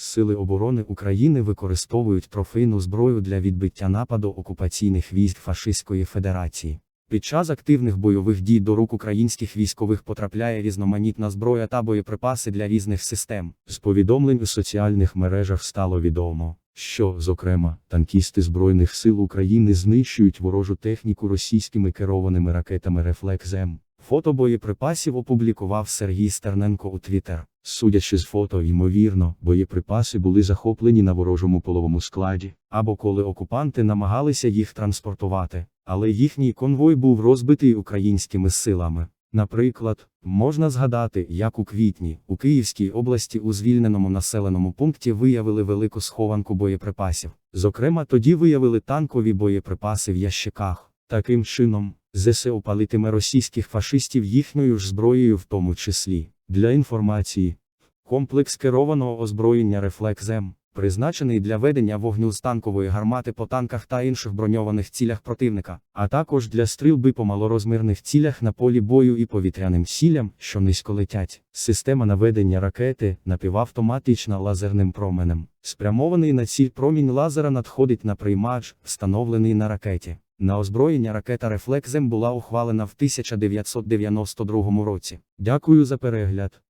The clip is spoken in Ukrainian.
Сили оборони України використовують трофейну зброю для відбиття нападу окупаційних військ Фашистської Федерації. Під час активних бойових дій до рук українських військових потрапляє різноманітна зброя та боєприпаси для різних систем. З повідомлень у соціальних мережах стало відомо, що, зокрема, танкісти Збройних сил України знищують ворожу техніку російськими керованими ракетами Рефлекс М. Фото боєприпасів опублікував Сергій Стерненко у Твіттер. Судячи з фото, ймовірно, боєприпаси були захоплені на ворожому половому складі, або коли окупанти намагалися їх транспортувати, але їхній конвой був розбитий українськими силами. Наприклад, можна згадати, як у квітні у Київській області у звільненому населеному пункті виявили велику схованку боєприпасів. Зокрема, тоді виявили танкові боєприпаси в ящиках. Таким чином, ЗСУ палитиме російських фашистів їхньою ж зброєю в тому числі. Для інформації, комплекс керованого озброєння «Рефлекс М» призначений для ведення вогню з танкової гармати по танках та інших броньованих цілях противника, а також для стрільби по малорозмірних цілях на полі бою і повітряним цілям, що низько летять. Система наведення ракети напівавтоматична лазерним променем. Спрямований на ціль промінь лазера надходить на приймач, встановлений на ракеті. На озброєння ракета «Рефлекс була ухвалена в 1992 році. Дякую за перегляд.